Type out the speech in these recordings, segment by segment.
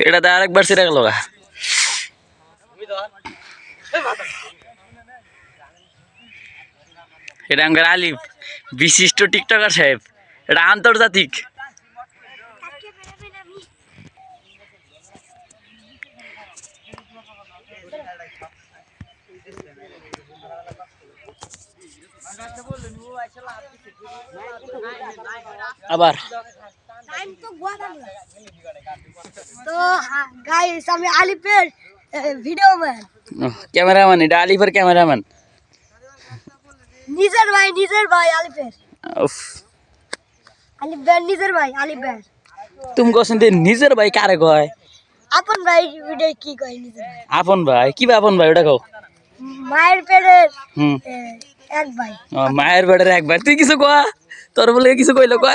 এটাতে আরেকবার ছিঁড়ে গেল এটা আমাদের আলিফ বিশিষ্ট টিকটকার সাহেব। এটা আন্তর্জাতিক। আবার। তো গাইস আমি আলিপের ভিডিও ম্যান ক্যামেরাম্যান এটা আলিফের ক্যামেরাম্যান নিজের ভাই নিজের ভাই আলিপের উফ। আলিপ ভাই নিজের ভাই আলিপ ভাই তুমি কোসেন যে নিজের ভাই কারে কয়? আপন ভাই ভিডিও কি কয় নিজের ভাই? আপন ভাই? কি ভাই আপন ভাই? ওটা কও। মায়ের পেটের হুম। এক ভাই। ও, মায়ের বেড়ের একবার তুই কিছু কয়া? তোর বলে কিছু কইলো কয়া?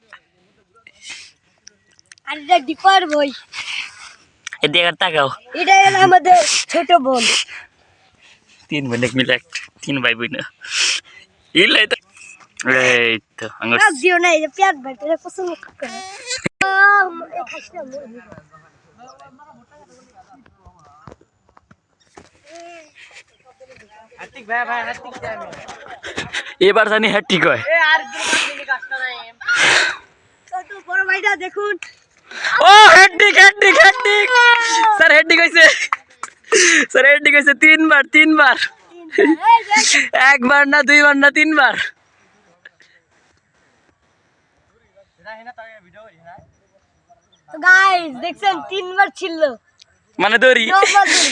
আর এটা ডিপার বই এদিকে তাকাও। এটা হলো আমাদের ছোট বোন। তিন বোন এক মিলে এক- তিন ভাই বোন। ইলাই তো। এই তো আঙ্গুর। আর দিও না এই পেঁয়াজ বাড়তে এটা পছন্দ করে ভাই ভাই এবার জানি হ্যাঁ। ঠিক হয় আর বড় ভাইটা দেখুন। ও হেডডিক হেডডিক হেডডিক স্যার হেডডিক হইছে স্যার হেডডিক হইছে তিনবার তিনবার এই যে, একবার না দুইবার না তিনবার তো গাইস দেখছেন তিনবার ছিল মানে দড়ি নৌকা দড়ি।